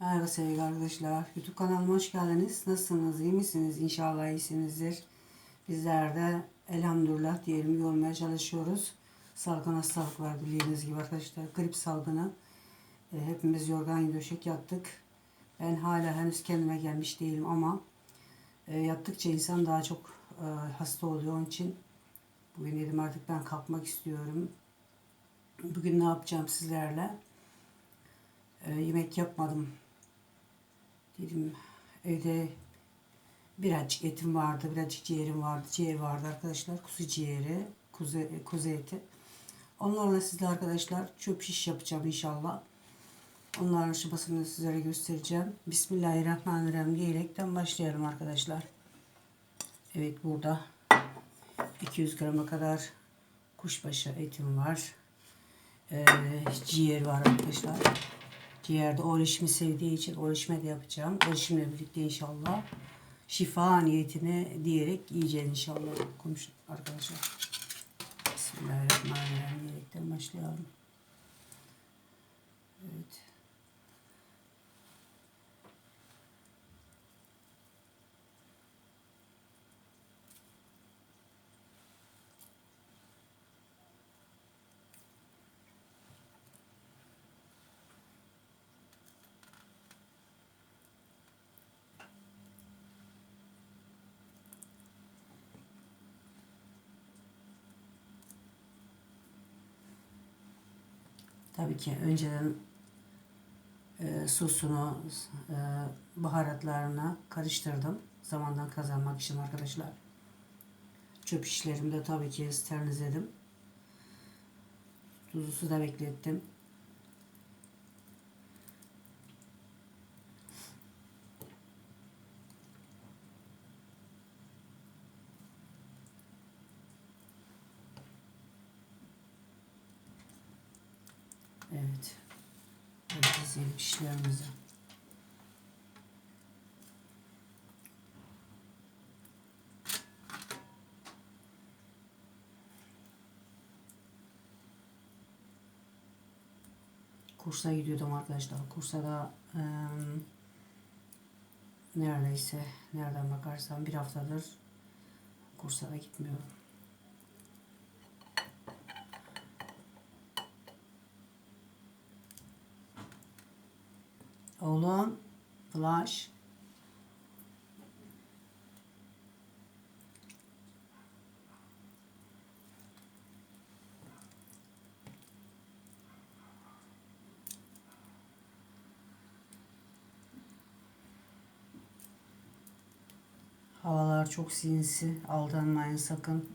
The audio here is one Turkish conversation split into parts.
Merhaba sevgili arkadaşlar. YouTube kanalıma hoş geldiniz. Nasılsınız? İyi misiniz? İnşallah iyisinizdir. Bizler de elhamdülillah diyelim yormaya çalışıyoruz. Salgın hastalık var bildiğiniz gibi arkadaşlar. Grip salgını. E, hepimiz yorgan döşek yattık. Ben hala henüz kendime gelmiş değilim ama e, yattıkça insan daha çok e, hasta oluyor. Onun için bugün dedim artık ben kalkmak istiyorum. Bugün ne yapacağım sizlerle? E, yemek yapmadım. Dedim evde birazcık etim vardı, birazcık ciğerim vardı. Ciğer vardı arkadaşlar. Kuzu ciğeri, kuzu, kuzu eti. Onlarla sizle arkadaşlar çöp şiş yapacağım inşallah. Onların aşamasını sizlere göstereceğim. Bismillahirrahmanirrahim diyerekten başlayalım arkadaşlar. Evet burada 200 grama kadar kuşbaşı etim var. Ee, ciğer var arkadaşlar. Ciğerde oğluşumu sevdiği için oğluşumu da yapacağım. Oğluşumla birlikte inşallah şifa niyetine diyerek yiyeceğiz inşallah komşu arkadaşlar. Bismillahirrahmanirrahim diyerekten başlayalım. Evet. Tabii ki önceden e, sosunu, e, baharatlarını karıştırdım. Zamandan kazanmak için arkadaşlar. Çöp şişlerimi de tabii ki sterilizledim. Tuzlu suda beklettim. Evet. Böyle dizelim şişlerimizi. Kursa gidiyordum arkadaşlar. Kursa da eee, neredeyse nereden bakarsam bir haftadır kursa da gitmiyorum. Oğlum, flash. Havalar çok sinsi. Aldanmayın sakın.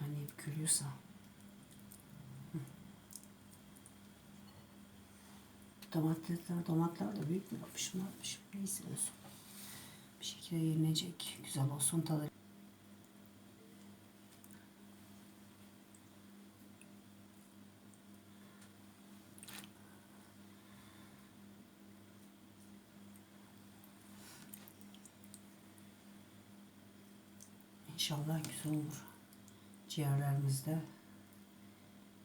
Ben Hı. Domatesler, domatlar da büyük mü yapmışım, ne yapmışım? Neyse olsun. Bir şekilde yenecek. Güzel olsun tadı. İnşallah güzel olur. Ciğerlerimizde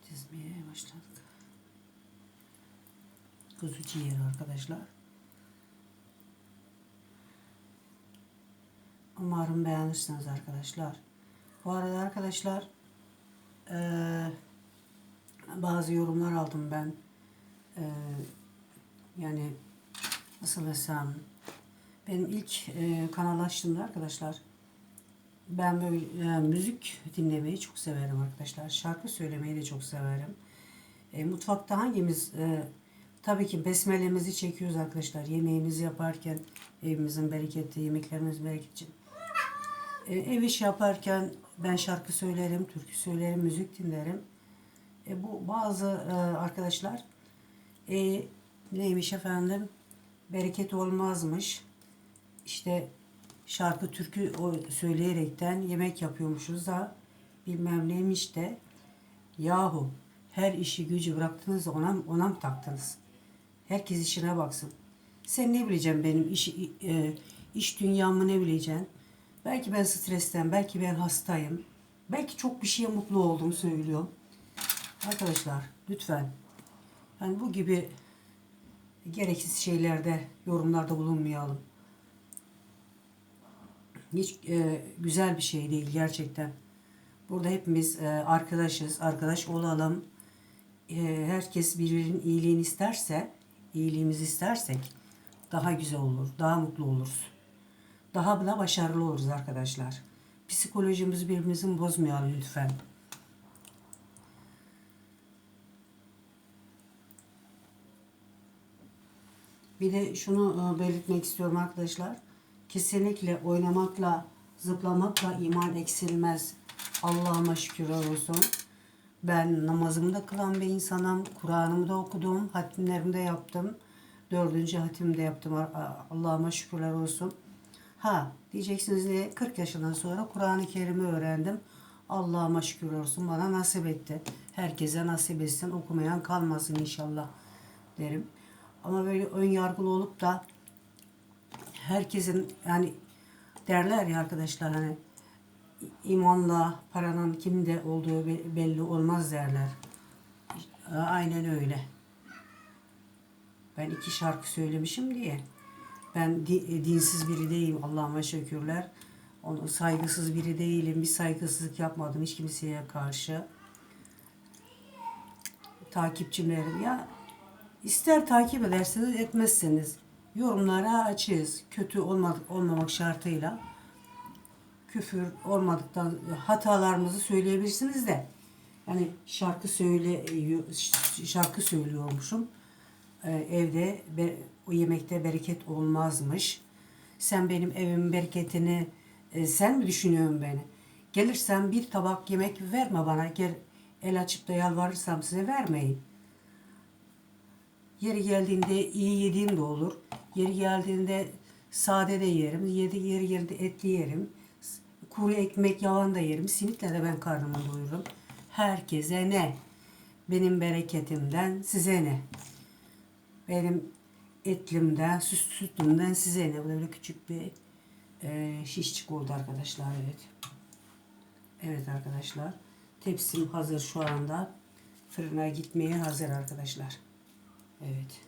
dizmeye başladık. Kuzu ciğeri arkadaşlar. Umarım beğenirsiniz arkadaşlar. Bu arada arkadaşlar bazı yorumlar aldım ben. Yani nasıl desem benim ilk eee kanal açtığımda arkadaşlar ben böyle e, müzik dinlemeyi çok severim arkadaşlar. Şarkı söylemeyi de çok severim. E, mutfakta hangimiz e, tabii ki besmelemizi çekiyoruz arkadaşlar. Yemeğimizi yaparken evimizin bereketi, yemeklerimiz bereket için. E, ev işi yaparken ben şarkı söylerim, türkü söylerim, müzik dinlerim. E, bu bazı e, arkadaşlar e, neymiş efendim bereket olmazmış. İşte şarkı türkü o söyleyerekten yemek yapıyormuşuz da bilmem neymiş de yahu her işi gücü bıraktınız ona, ona mı taktınız? Herkes işine baksın. Sen ne bileceksin benim iş, e, iş dünyamı ne bileceksin? Belki ben stresten, belki ben hastayım. Belki çok bir şeye mutlu olduğumu söylüyorum. Arkadaşlar lütfen yani bu gibi gereksiz şeylerde yorumlarda bulunmayalım. Hiç e, güzel bir şey değil gerçekten. Burada hepimiz e, arkadaşız, arkadaş olalım. E, herkes birbirinin iyiliğini isterse, iyiliğimizi istersek daha güzel olur, daha mutlu oluruz. Daha da başarılı oluruz arkadaşlar. Psikolojimizi birbirimizin bozmayalım lütfen. Bir de şunu e, belirtmek istiyorum arkadaşlar. Kesinlikle oynamakla, zıplamakla iman eksilmez. Allah'ıma şükürler olsun. Ben namazımı da kılan bir insanım. Kur'an'ımı da okudum. Hatimlerimi de yaptım. Dördüncü hatimimi de yaptım. Allah'ıma şükürler olsun. Ha diyeceksiniz diye 40 yaşından sonra Kur'an-ı Kerim'i öğrendim. Allah'ıma şükürler olsun bana nasip etti. Herkese nasip etsin. Okumayan kalmasın inşallah derim. Ama böyle ön yargılı olup da herkesin yani derler ya arkadaşlar hani imanla paranın kimde olduğu belli olmaz derler. Aynen öyle. Ben iki şarkı söylemişim diye. Ben di, dinsiz biri değilim Allah'ıma şükürler. Onu saygısız biri değilim. Bir saygısızlık yapmadım hiç kimseye karşı. Takipçilerim ya ister takip ederseniz etmezseniz yorumlara açığız. Kötü olmadık, olmamak şartıyla küfür olmadıktan hatalarımızı söyleyebilirsiniz de yani şarkı söyle şarkı söylüyormuşum. Ee, evde o yemekte bereket olmazmış. Sen benim evimin bereketini e, sen mi düşünüyorsun beni? Gelirsen bir tabak yemek verme bana. Gel el açıp da yalvarırsam size vermeyin. Yeri geldiğinde iyi yediğim de olur. Yeri geldiğinde sade de yerim. Yeri, yeri geldiğinde etli yerim. Kuru ekmek yavan da yerim. Simitle de ben karnımı doyururum. Herkese ne? Benim bereketimden size ne? Benim etlimden, süt, sütümden size ne? Böyle küçük bir e, şişçik oldu arkadaşlar. Evet. Evet arkadaşlar. Tepsim hazır şu anda. Fırına gitmeye hazır arkadaşlar. Evet.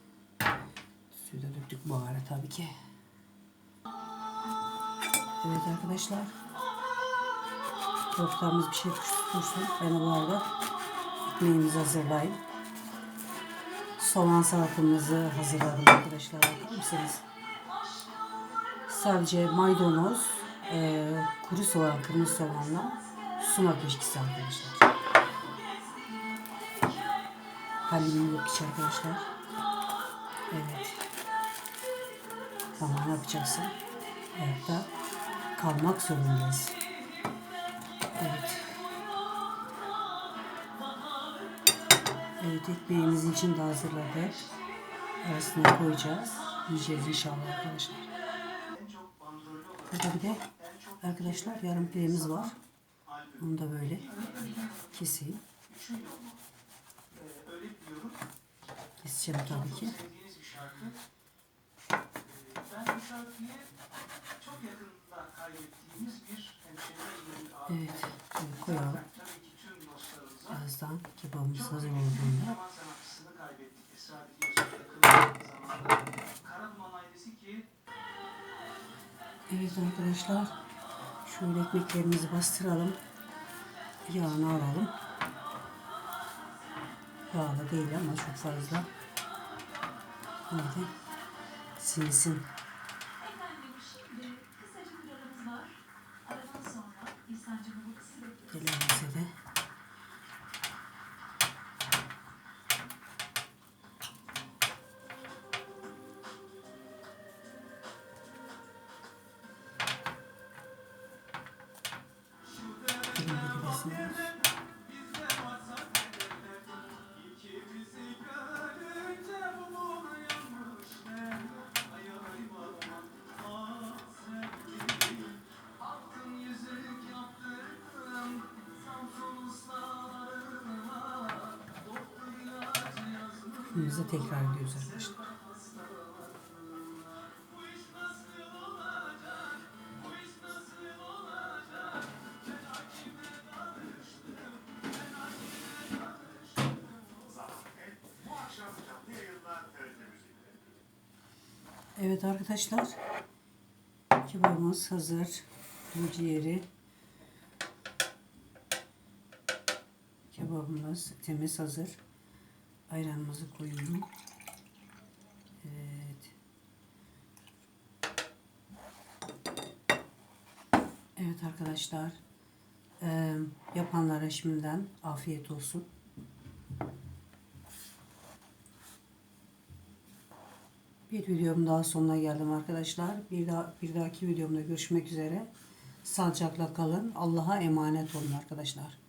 Suyu da döktük bu ara tabii ki. Evet arkadaşlar. Köftemiz bir şey tutsun. Ben bu arada ekmeğimizi hazırlayayım. Soğan salatamızı hazırladım arkadaşlar. Bakar mısınız? Sadece maydanoz, e, kuru soğan, kırmızı soğanla sumak ilişkisi arkadaşlar. Halim yok hiç arkadaşlar. Evet. Tamam ne yapacaksın? Hayatta kalmak zorundayız. Evet. Evet ekmeğimizin için de hazırladık. Arasına koyacağız. Yiyeceğiz inşallah arkadaşlar. Burada bir de arkadaşlar yarım pidemiz var. Onu da böyle keseyim. Keseceğim tabii ki. Ben bu şarkıyı çok yakında kaybettiğimiz bir hemşehriyle ilgili Evet. Koyalım. Birazdan kebabımız hazır olduğunda. Evet arkadaşlar. Şöyle ekmeklerimizi bastıralım. Yağını alalım. Yağlı değil ama çok fazla. Hadi sinsin. Efendim şimdi kısacık bir aramız var. Aradan sonra İhsan'cığımı bu üstünüze tekrar ediyoruz arkadaşlar. Evet arkadaşlar kibarımız hazır. Bu ciğeri kebabımız temiz hazır. Ayranımızı koyuyorum. Evet. Evet arkadaşlar. Eee, yapanlara şimdiden afiyet olsun. Bir videom daha sonuna geldim arkadaşlar. Bir daha bir dahaki videomda görüşmek üzere. Sağlıcakla kalın. Allah'a emanet olun arkadaşlar.